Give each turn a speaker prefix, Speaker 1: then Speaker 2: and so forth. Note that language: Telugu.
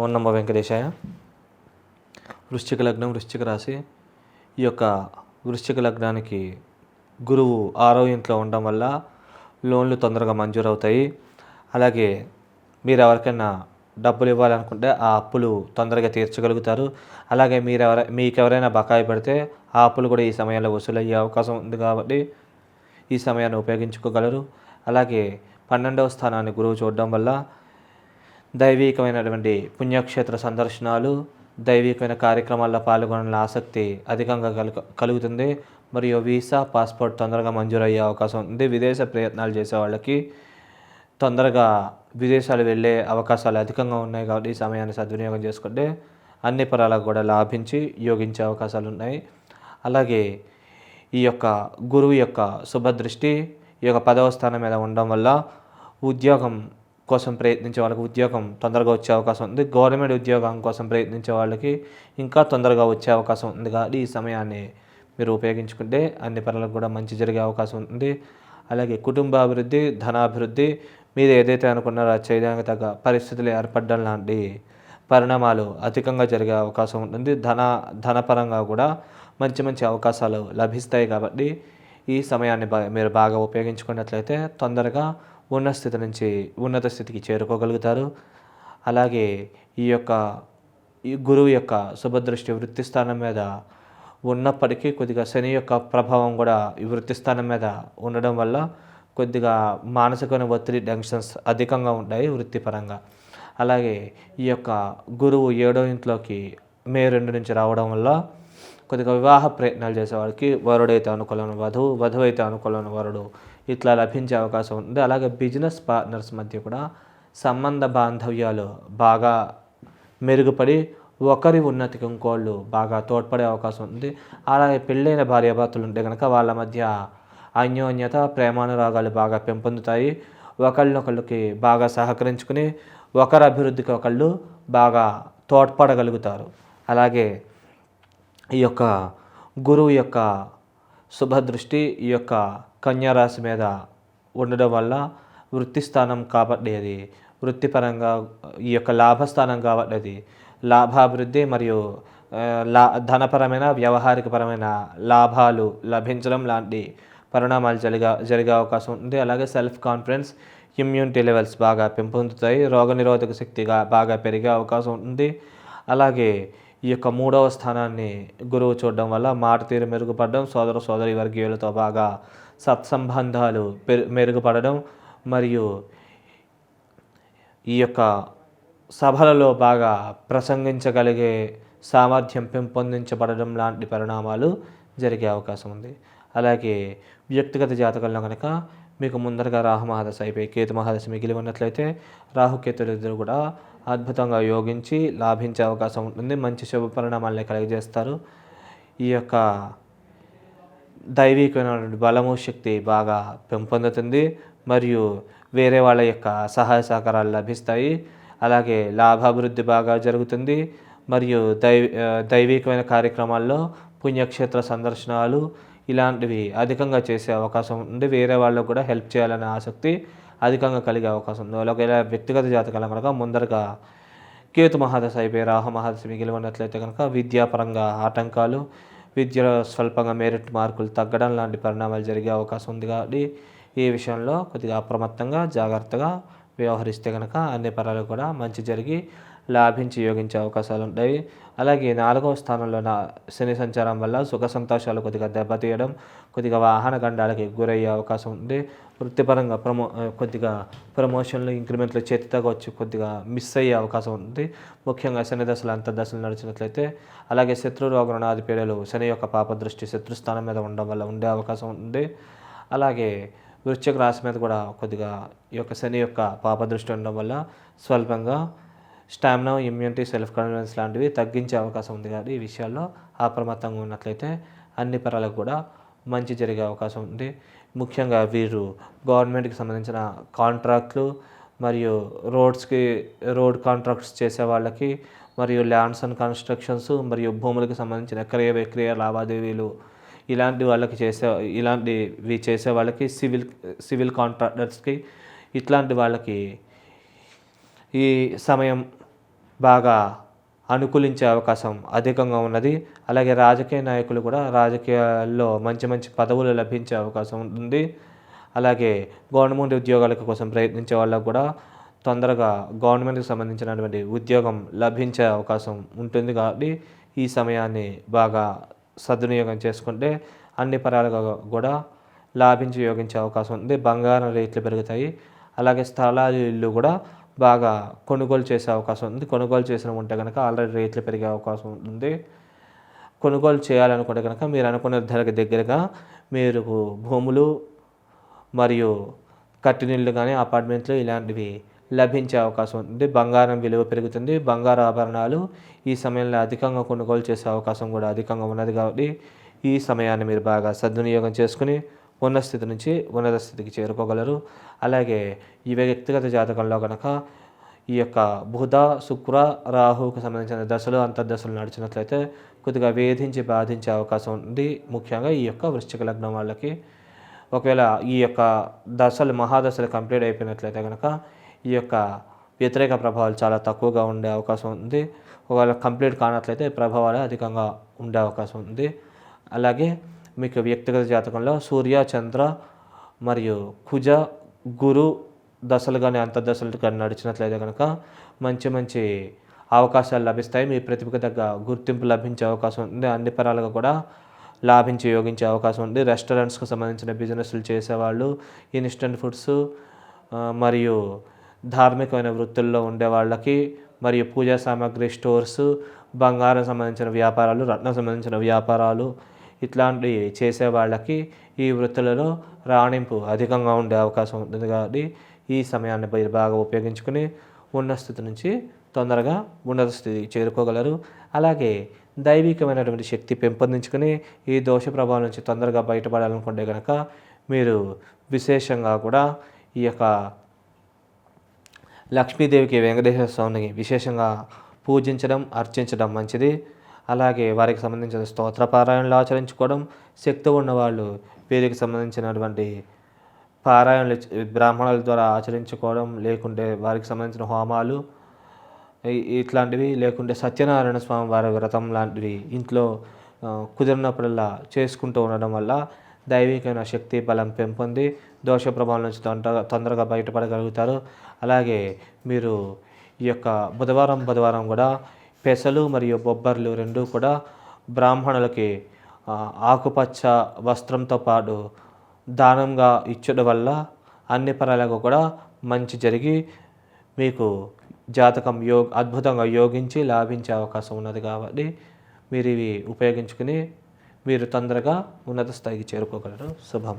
Speaker 1: ఓం నమ్మ వెంకటేశాయ. వృశ్చిక లగ్నం వృశ్చిక రాశి. ఈ యొక్క వృశ్చిక లగ్నానికి గురువు ఆరో ఇంట్లో ఉండడం వల్ల లోన్లు తొందరగా మంజూరు అవుతాయి. అలాగే మీరు ఎవరికైనా డబ్బులు ఇవ్వాలనుకుంటే ఆ అప్పులు తొందరగా తీర్చగలుగుతారు. అలాగే మీరు ఎవర మీకు ఎవరైనా బకాయి పడితే ఆ అప్పులు కూడా ఈ సమయంలో వసూలయ్యే అవకాశం ఉంది కాబట్టి ఈ సమయాన్ని ఉపయోగించుకోగలరు. అలాగే పన్నెండవ స్థానాన్ని గురువు చూడడం వల్ల దైవికమైనటువంటి పుణ్యక్షేత్ర సందర్శనాలు దైవికమైన కార్యక్రమాల్లో పాల్గొనాలని ఆసక్తి అధికంగా కలుగు కలుగుతుంది. మరియు వీసా పాస్పోర్ట్ తొందరగా మంజూరయ్యే అవకాశం ఉంది. విదేశ ప్రయత్నాలు చేసే వాళ్ళకి తొందరగా విదేశాలు వెళ్ళే అవకాశాలు అధికంగా ఉన్నాయి కాబట్టి ఈ సమయాన్ని సద్వినియోగం చేసుకుంటే అన్ని పరాలకు కూడా లాభించి యోగించే అవకాశాలు ఉన్నాయి. అలాగే ఈ యొక్క గురువు యొక్క శుభదృష్టి ఈ యొక్క పదవ స్థానం మీద ఉండడం వల్ల ఉద్యోగం కోసం ప్రయత్నించే వాళ్ళకి ఉద్యోగం తొందరగా వచ్చే అవకాశం ఉంది. గవర్నమెంట్ ఉద్యోగం కోసం ప్రయత్నించే వాళ్ళకి ఇంకా తొందరగా వచ్చే అవకాశం ఉంది. కాబట్టి ఈ సమయాన్ని మీరు ఉపయోగించుకుంటే అన్ని పనులకు కూడా మంచి జరిగే అవకాశం ఉంది. అలాగే కుటుంబ అభివృద్ధి ధనాభివృద్ధి మీరు ఏదైతే అనుకున్నారో అది చేయడానికి తగ్గ పరిస్థితులు ఏర్పడడం లాంటి పరిణామాలు అధికంగా జరిగే అవకాశం ఉంటుంది. ధన ధనపరంగా కూడా మంచి మంచి అవకాశాలు లభిస్తాయి కాబట్టి ఈ సమయాన్ని బా మీరు బాగా ఉపయోగించుకున్నట్లయితే తొందరగా ఉన్న స్థితి నుంచి ఉన్నత స్థితికి చేరుకోగలుగుతారు. అలాగే ఈ యొక్క ఈ గురువు యొక్క శుభదృష్టి వృత్తి స్థానం మీద ఉన్నప్పటికీ కొద్దిగా శని యొక్క ప్రభావం కూడా ఈ వృత్తి స్థానం మీద ఉండడం వల్ల కొద్దిగా మానసికమైన ఒత్తిడి టెన్షన్స్ అధికంగా ఉంటాయి వృత్తిపరంగా. అలాగే ఈ యొక్క గురువు ఏడో ఇంట్లోకి మే రెండు నుంచి రావడం వల్ల కొద్దిగా వివాహ ప్రయత్నాలు చేసేవాడికి వరుడైతే అనుకూలమైన వధువు వధువు అయితే అనుకూలమైన వరుడు ఇట్లా లభించే అవకాశం ఉంది. అలాగే బిజినెస్ పార్ట్నర్స్ మధ్య కూడా సంబంధ బాంధవ్యాలు బాగా మెరుగుపడి ఒకరి ఉన్నతికి ఇంకోళ్ళు బాగా తోడ్పడే అవకాశం ఉంది. అలాగే పెళ్ళైన భార్యాభర్తలు ఉంటే కనుక వాళ్ళ మధ్య అన్యోన్యత ప్రేమానురాగాలు బాగా పెంపొందుతాయి. ఒకళ్ళనొకళ్ళకి బాగా సహకరించుకుని ఒకరి అభివృద్ధికి ఒకళ్ళు బాగా తోడ్పడగలుగుతారు. అలాగే ఈ యొక్క గురువు యొక్క శుభదృష్టి ఈ యొక్క కన్యారాశి మీద ఉండడం వల్ల వృత్తి స్థానం కాబట్టి అది వృత్తిపరంగా ఈ యొక్క లాభస్థానం కాబట్టి అది లాభాభివృద్ధి మరియు లా ధనపరమైన వ్యవహారికపరమైన లాభాలు లభించడం లాంటి పరిణామాలు జరిగే జరిగే అవకాశం ఉంది అలాగే సెల్ఫ్ కాన్ఫిడెన్స్ ఇమ్యూనిటీ లెవెల్స్ బాగా పెంపొందుతాయి. రోగనిరోధక శక్తిగా బాగా పెరిగే అవకాశం ఉంది అలాగే ఈ యొక్క మూడవ స్థానాన్ని గురువు చూడడం వల్ల మాట తీరు మెరుగుపడడం సోదర సోదరి వర్గీయులతో బాగా సత్సంబంధాలు పెరు మెరుగుపడడం మరియు ఈ యొక్క సభలలో బాగా ప్రసంగించగలిగే సామర్థ్యం పెంపొందించబడడం లాంటి పరిణామాలు జరిగే అవకాశం ఉంది. అలాగే వ్యక్తిగత జాతకంలో కనుక మీకు ముందరగా రాహు మహాదశ అయిపోయి కేతు మహాదశ మిగిలి ఉన్నట్లయితే రాహుకేతులు ఇద్దరు కూడా అద్భుతంగా యోగించి లాభించే అవకాశం ఉంటుంది. మంచి శుభ పరిణామాలని కలిగజేస్తారు. ఈ యొక్క దైవికమైనటువంటి బలము శక్తి బాగా పెంపొందుతుంది. మరియు వేరే వాళ్ళ యొక్క సహాయ సహకారాలు లభిస్తాయి. అలాగే లాభాభివృద్ధి బాగా జరుగుతుంది. మరియు దైవ దైవికమైన కార్యక్రమాల్లో పుణ్యక్షేత్ర సందర్శనాలు ఇలాంటివి అధికంగా చేసే అవకాశం ఉంది వేరే వాళ్ళకు కూడా హెల్ప్ చేయాలనే ఆసక్తి అధికంగా కలిగే అవకాశం ఉంది. ఒకవేళ వ్యక్తిగత జాతకాల కనుక ముందరగా కేతు మహాదశ అయిపోయి రాహు మహాదశ మిగిలి ఉన్నట్లయితే కనుక విద్యాపరంగా ఆటంకాలు విద్యలో స్వల్పంగా మెరిట్ మార్కులు తగ్గడం లాంటి పరిణామాలు జరిగే అవకాశం ఉంది కాబట్టి ఈ విషయంలో కొద్దిగా అప్రమత్తంగా జాగ్రత్తగా వ్యవహరిస్తే కనుక అన్ని పరాలు కూడా మంచి జరిగి లాభించి యోగించే అవకాశాలు ఉంటాయి. అలాగే నాలుగవ స్థానంలో నా శని సంచారం వల్ల సుఖ సంతోషాలు కొద్దిగా దెబ్బతీయడం కొద్దిగా వాహన గండాలకి గురయ్యే అవకాశం ఉంది. వృత్తిపరంగా ప్రమో కొద్దిగా ప్రమోషన్లు ఇంక్రిమెంట్లు చేతితో వచ్చి కొద్దిగా మిస్ అయ్యే అవకాశం ఉంది. ముఖ్యంగా శని దశలు అంతర్దశలు నడిచినట్లయితే అలాగే శత్రు రోగ రుణాది పీడలు శని యొక్క పాప దృష్టి శత్రుస్థానం మీద ఉండడం వల్ల ఉండే అవకాశం ఉంది. అలాగే వృశ్చిక రాశి మీద కూడా కొద్దిగా ఈ యొక్క శని యొక్క పాప దృష్టి ఉండడం వల్ల స్వల్పంగా స్టామినా ఇమ్యూనిటీ సెల్ఫ్ కాన్ఫిడెన్స్ లాంటివి తగ్గించే అవకాశం ఉంది కాబట్టి ఈ విషయాల్లో అప్రమత్తంగా ఉన్నట్లయితే అన్ని పరాలకు కూడా మంచి జరిగే అవకాశం ఉంది. ముఖ్యంగా వీరు గవర్నమెంట్కి సంబంధించిన కాంట్రాక్ట్లు మరియు రోడ్స్కి రోడ్ కాంట్రాక్ట్స్ చేసే వాళ్ళకి మరియు ల్యాండ్స్ అండ్ కన్స్ట్రక్షన్స్ మరియు భూములకు సంబంధించిన క్రయ విక్రయ లావాదేవీలు ఇలాంటి వాళ్ళకి చేసే ఇలాంటివి చేసే వాళ్ళకి సివిల్ సివిల్ కాంట్రాక్టర్స్కి ఇట్లాంటి వాళ్ళకి ఈ సమయం బాగా అనుకూలించే అవకాశం అధికంగా ఉన్నది. అలాగే రాజకీయ నాయకులు కూడా రాజకీయాల్లో మంచి మంచి పదవులు లభించే అవకాశం ఉంటుంది అలాగే గవర్నమెంట్ ఉద్యోగాల కోసం ప్రయత్నించే వాళ్ళకు కూడా తొందరగా గవర్నమెంట్కి సంబంధించినటువంటి ఉద్యోగం లభించే అవకాశం ఉంటుంది కాబట్టి ఈ సమయాన్ని బాగా సద్వినియోగం చేసుకుంటే అన్ని పరాలుగా కూడా లాభించి యోగించే అవకాశం ఉంది. బంగారం రేట్లు పెరుగుతాయి. అలాగే స్థలాలు ఇల్లు కూడా బాగా కొనుగోలు చేసే అవకాశం ఉంది. కొనుగోలు చేసిన ఉంటే కనుక ఆల్రెడీ రేట్లు పెరిగే అవకాశం ఉంది. కొనుగోలు చేయాలనుకుంటే కనుక మీరు అనుకున్న ధరకు దగ్గరగా మీరు భూములు మరియు కట్టినీళ్ళు కానీ అపార్ట్మెంట్లు ఇలాంటివి లభించే అవకాశం ఉంది. బంగారం విలువ పెరుగుతుంది. బంగారు ఆభరణాలు ఈ సమయంలో అధికంగా కొనుగోలు చేసే అవకాశం కూడా అధికంగా ఉన్నది కాబట్టి ఈ సమయాన్ని మీరు బాగా సద్వినియోగం చేసుకుని ఉన్న స్థితి నుంచి ఉన్నత స్థితికి చేరుకోగలరు. అలాగే ఈ వ్యక్తిగత జాతకంలో కనుక ఈ యొక్క బుధ శుక్ర రాహుకు సంబంధించిన దశలు అంతర్దశలు నడిచినట్లయితే కొద్దిగా వేధించి బాధించే అవకాశం ఉంది. ముఖ్యంగా ఈ యొక్క వృశ్చిక లగ్నం వాళ్ళకి. ఒకవేళ ఈ యొక్క దశలు మహాదశలు కంప్లీట్ అయిపోయినట్లయితే కనుక ఈ యొక్క వ్యతిరేక ప్రభావాలు చాలా తక్కువగా ఉండే అవకాశం ఉంది. ఒకవేళ కంప్లీట్ కానట్లయితే ప్రభావాలు అధికంగా ఉండే అవకాశం ఉంది. అలాగే మీకు వ్యక్తిగత జాతకంలో సూర్య చంద్ర మరియు కుజ గురు దశలు కానీ అంతర్దశలు కానీ నడిచినట్లయితే కనుక మంచి మంచి అవకాశాలు లభిస్తాయి. మీ ప్రతిభకు తగ్గ గుర్తింపు లభించే అవకాశం ఉంది. అన్ని పరాలుగా కూడా లాభించి యోగించే అవకాశం ఉంది. రెస్టారెంట్స్కి సంబంధించిన బిజినెస్లు చేసేవాళ్ళు ఇన్స్టెంట్ ఫుడ్స్ మరియు ధార్మికమైన వృత్తుల్లో ఉండే వాళ్ళకి మరియు పూజా సామాగ్రి స్టోర్స్ బంగారం సంబంధించిన వ్యాపారాలు రత్నం సంబంధించిన వ్యాపారాలు ఇట్లాంటి చేసే వాళ్ళకి ఈ వృత్తులలో రాణింపు అధికంగా ఉండే అవకాశం ఉంటుంది కాబట్టి ఈ సమయాన్ని మీరు బాగా ఉపయోగించుకుని ఉన్న స్థితి నుంచి తొందరగా ఉన్నత స్థితికి చేరుకోగలరు. అలాగే దైవికమైనటువంటి శక్తి పెంపొందించుకుని ఈ దోష ప్రభావం నుంచి తొందరగా బయటపడాలనుకుంటే కనుక మీరు విశేషంగా కూడా ఈ యొక్క లక్ష్మీదేవికి వెంకటేశ్వర స్వామిని విశేషంగా పూజించడం అర్చించడం మంచిది. అలాగే వారికి సంబంధించిన స్తోత్ర పారాయణలు ఆచరించుకోవడం శక్తి ఉన్నవాళ్ళు వీరికి సంబంధించినటువంటి పారాయణలు బ్రాహ్మణుల ద్వారా ఆచరించుకోవడం లేకుంటే వారికి సంబంధించిన హోమాలు ఇట్లాంటివి లేకుంటే సత్యనారాయణ స్వామి వారి వ్రతం లాంటివి ఇంట్లో కుదిరినప్పుడల్లా చేసుకుంటూ ఉండడం వల్ల దైవికమైన శక్తి బలం పెంపొంది దోష ప్రభావం నుంచి తొందరగా తొందరగా బయటపడగలుగుతారు. అలాగే మీరు ఈ యొక్క బుధవారం బుధవారం కూడా పెసలు మరియు బొబ్బర్లు రెండూ కూడా బ్రాహ్మణులకి ఆకుపచ్చ వస్త్రంతో పాటు దానంగా ఇచ్చడం వల్ల అన్ని పరాలకు కూడా మంచి జరిగి మీకు జాతకం యోగ అద్భుతంగా యోగించి లాభించే అవకాశం ఉన్నది కాబట్టి మీరు ఇవి ఉపయోగించుకుని మీరు తొందరగా ఉన్నత స్థాయికి చేరుకోగలరు. శుభం.